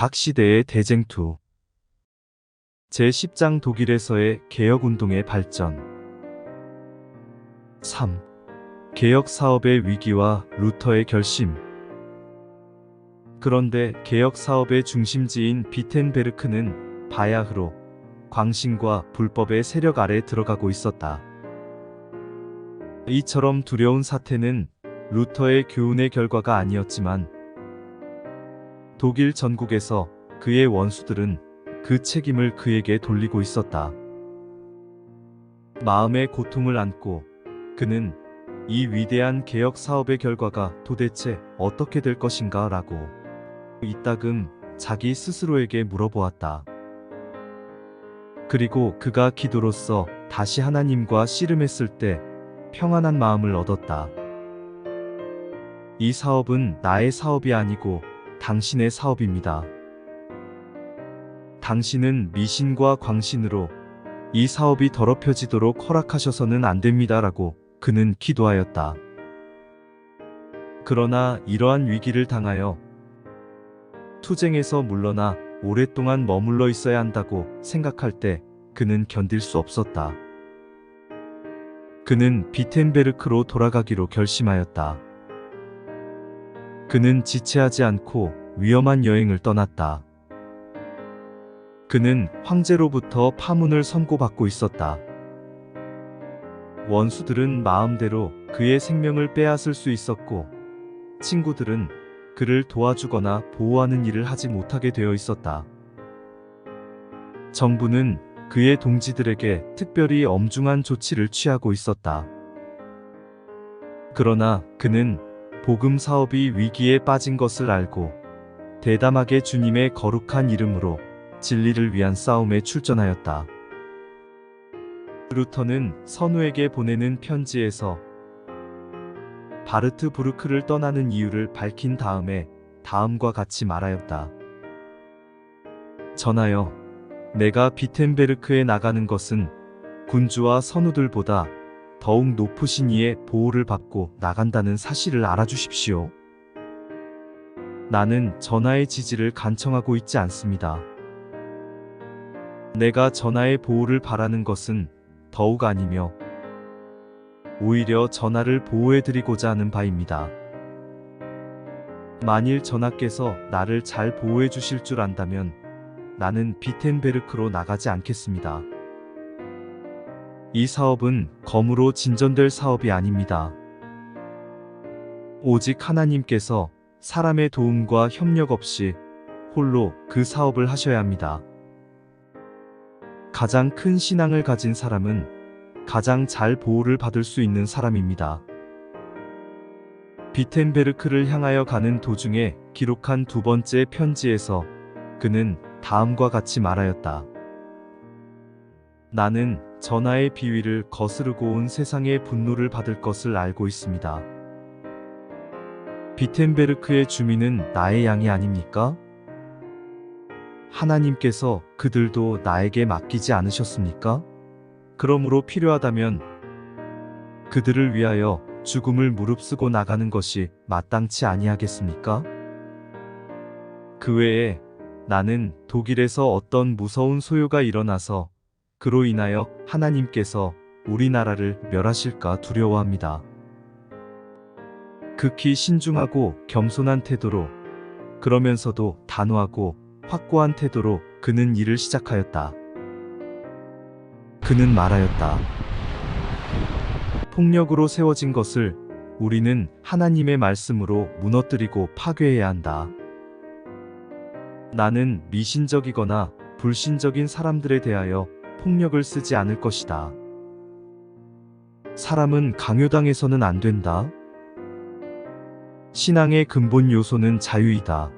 각 시대의 대쟁투 제10장 독일에서의 개혁운동의 발전 3. 개혁 사업의 위기와 루터의 결심 그런데 개혁 사업의 중심지인 비텐베르크는 바야흐로 광신과 불법의 세력 아래 들어가고 있었다. 이처럼 두려운 사태는 루터의 교훈의 결과가 아니었지만 독일 전국에서 그의 원수들은 그 책임을 그에게 돌리고 있었다. 마음의 고통을 안고 그는 이 위대한 개혁 사업의 결과가 도대체 어떻게 될 것인가 라고 이따금 자기 스스로에게 물어보았다. 그리고 그가 기도로써 다시 하나님과 씨름했을 때 평안한 마음을 얻었다. 이 사업은 나의 사업이 아니고 당신의 사업입니다. 당신은 미신과 광신으로 이 사업이 더럽혀지도록 허락하셔서는 안 됩니다라고 그는 기도하였다. 그러나 이러한 위기를 당하여 투쟁에서 물러나 오랫동안 머물러 있어야 한다고 생각할 때 그는 견딜 수 없었다. 그는 비텐베르크로 돌아가기로 결심하였다. 그는 지체하지 않고 위험한 여행을 떠났다. 그는 황제로부터 파문을 선고받고 있었다. 원수들은 마음대로 그의 생명을 빼앗을 수 있었고, 친구들은 그를 도와주거나 보호하는 일을 하지 못하게 되어 있었다. 정부는 그의 동지들에게 특별히 엄중한 조치를 취하고 있었다. 그러나 그는 복음 사업이 위기에 빠진 것을 알고 대담하게 주님의 거룩한 이름으로 진리를 위한 싸움에 출전하였다. 루터는 선우에게 보내는 편지에서 바르트 부르크를 떠나는 이유를 밝힌 다음에 다음과 같이 말하였다. 전하여 내가 비텐베르크에 나가는 것은 군주와 선우들보다 더욱 높으신 이의 보호를 받고 나간다는 사실을 알아주십시오. 나는 전하의 지지를 간청하고 있지 않습니다. 내가 전하의 보호를 바라는 것은 더욱 아니며 오히려 전하를 보호해드리고자 하는 바입니다. 만일 전하께서 나를 잘 보호해 주실 줄 안다면 나는 비텐베르크로 나가지 않겠습니다. 이 사업은 검으로 진전될 사업이 아닙니다. 오직 하나님께서 사람의 도움과 협력 없이 홀로 그 사업을 하셔야 합니다. 가장 큰 신앙을 가진 사람은 가장 잘 보호를 받을 수 있는 사람입니다. 비텐베르크를 향하여 가는 도중에 기록한 두 번째 편지에서 그는 다음과 같이 말하였다. 나는 전하의 비위를 거스르고 온 세상의 분노를 받을 것을 알고 있습니다. 비텐베르크의 주민은 나의 양이 아닙니까? 하나님께서 그들도 나에게 맡기지 않으셨습니까? 그러므로 필요하다면 그들을 위하여 죽음을 무릅쓰고 나가는 것이 마땅치 아니하겠습니까? 그 외에 나는 독일에서 어떤 무서운 소요가 일어나서 그로 인하여 하나님께서 우리나라를 멸하실까 두려워합니다. 극히 신중하고 겸손한 태도로 그러면서도 단호하고 확고한 태도로 그는 일을 시작하였다. 그는 말하였다. 폭력으로 세워진 것을 우리는 하나님의 말씀으로 무너뜨리고 파괴해야 한다. 나는 미신적이거나 불신적인 사람들에 대하여 폭력을 쓰지 않을 것이다. 사람은 강요당해서는 안 된다. 신앙의 근본 요소는 자유이다.